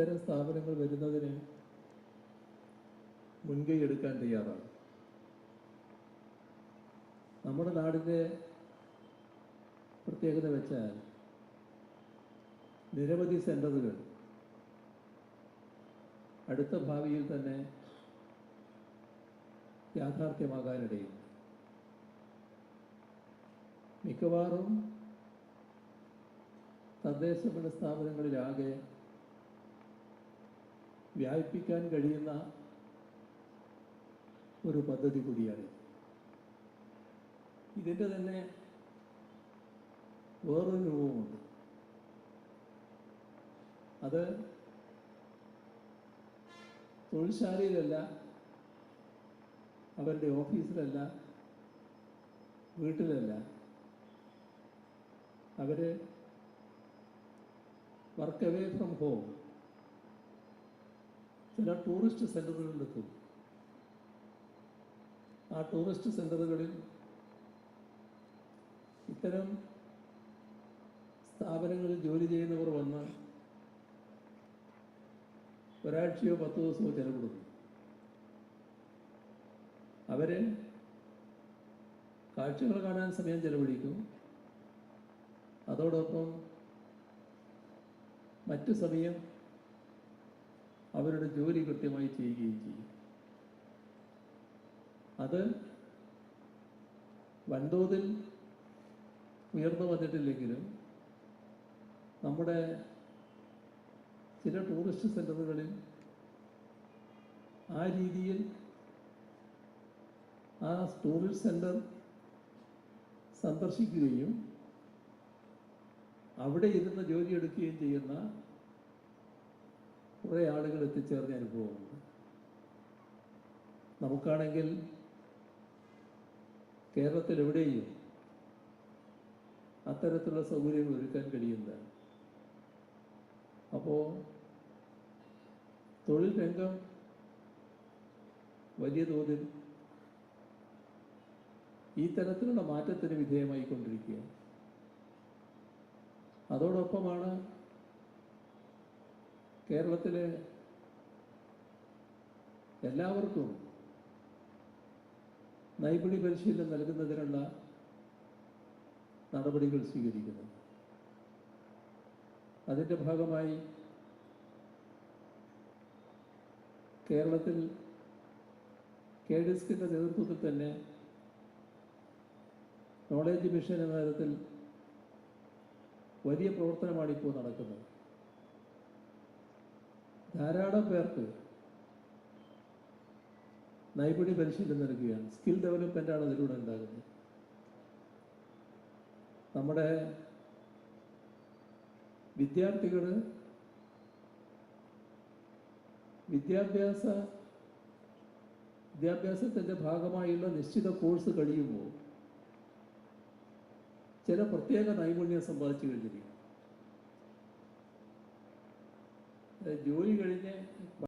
ഇത്തരം സ്ഥാപനങ്ങൾ വരുന്നതിന് മുൻകൈ എടുക്കാൻ തയ്യാറാണ്. നമ്മുടെ നാടിന്റെ പ്രത്യേകത വെച്ചാൽ നിരവധി സെന്ററുകൾ അടുത്ത ഭാവിയിൽ തന്നെ യാഥാർത്ഥ്യമാകാനിടയിൽ മിക്കവാറും തദ്ദേശഭരണ സ്ഥാപനങ്ങളിലാകെ വ്യാപിപ്പിക്കാൻ കഴിയുന്ന ഒരു പദ്ധതി കൂടിയാണ് ഇതിന്റെ തന്നെ വേറൊരു രൂപമുണ്ട്. അത് തൊഴിൽശാലയിലല്ല അവരുടെ ഓഫീസിലല്ല വീട്ടിലല്ല. അവർ വർക്ക് അവേ ഫ്രം ഹോം ചില ടൂറിസ്റ്റ് സെന്ററുകളിലെത്തും ആ ടൂറിസ്റ്റ് സെന്ററുകളിൽ ഇത്തരം സ്ഥാപനങ്ങളിൽ ജോലി ചെയ്യുന്നവർ വന്ന് ഒരാഴ്ചയോ പത്ത് ദിവസമോ ചെലവിടുന്നു. അവരെ കാഴ്ചകൾ കാണാൻ സമയം ചെലവഴിക്കും. അതോടൊപ്പം മറ്റു സമയം അവരുടെ ജോലി കൃത്യമായി ചെയ്യുകയും ചെയ്യും. അത് വൻതോതിൽ ഉയർന്നു വന്നിട്ടില്ലെങ്കിലും നമ്മുടെ ചില ടൂറിസ്റ്റ് സെന്ററുകളിൽ ആ രീതിയിൽ ആ ടൂറിസ്റ്റ് സെന്റർ സന്ദർശിക്കുകയും അവിടെ ഇരുന്ന് ജോലിയെടുക്കുകയും ചെയ്യുന്ന കുറേ ആളുകൾ എത്തിച്ചേർന്ന അനുഭവമുണ്ട്. നമുക്കാണെങ്കിൽ കേരളത്തിൽ എവിടെയും അത്തരത്തിലുള്ള സൗകര്യങ്ങൾ ഒരുക്കാൻ കഴിയുന്ന അപ്പോൾ തൊഴിൽ രംഗം വലിയ തോതിൽ ഈ തരത്തിലുള്ള മാറ്റത്തിന് വിധേയമായിക്കൊണ്ടിരിക്കുക അതോടൊപ്പമാണ് കേരളത്തിലെ എല്ലാവർക്കും നൈപുണി പരിശീലനം നൽകുന്നതിനുള്ള നടപടികൾ സ്വീകരിക്കുന്നു. അതിന്റെ ഭാഗമായി കേരളത്തിൽ കെ നേതൃത്വത്തിൽ തന്നെ നോളേജ് മിഷൻ എന്ന തരത്തിൽ വലിയ പ്രവർത്തനമാണ് ഇപ്പോൾ നടക്കുന്നത്. ധാരാളം പേർക്ക് നൈപുണ്യ പരിശീലനം നൽകുകയാണ്. സ്കിൽ ഡെവലപ്മെന്റ് ആണ് അതിലൂടെ ഉണ്ടാകുന്നത്. നമ്മുടെ വിദ്യാർത്ഥികൾ വിദ്യാഭ്യാസ വിദ്യാഭ്യാസത്തിന്റെ ഭാഗമായുള്ള നിശ്ചിത കോഴ്സ് കഴിയുമ്പോൾ ചില പ്രത്യേക നൈപുണ്യം സമ്പാദിച്ചു കഴിഞ്ഞിരിക്കും. ജോലി കഴിഞ്ഞ്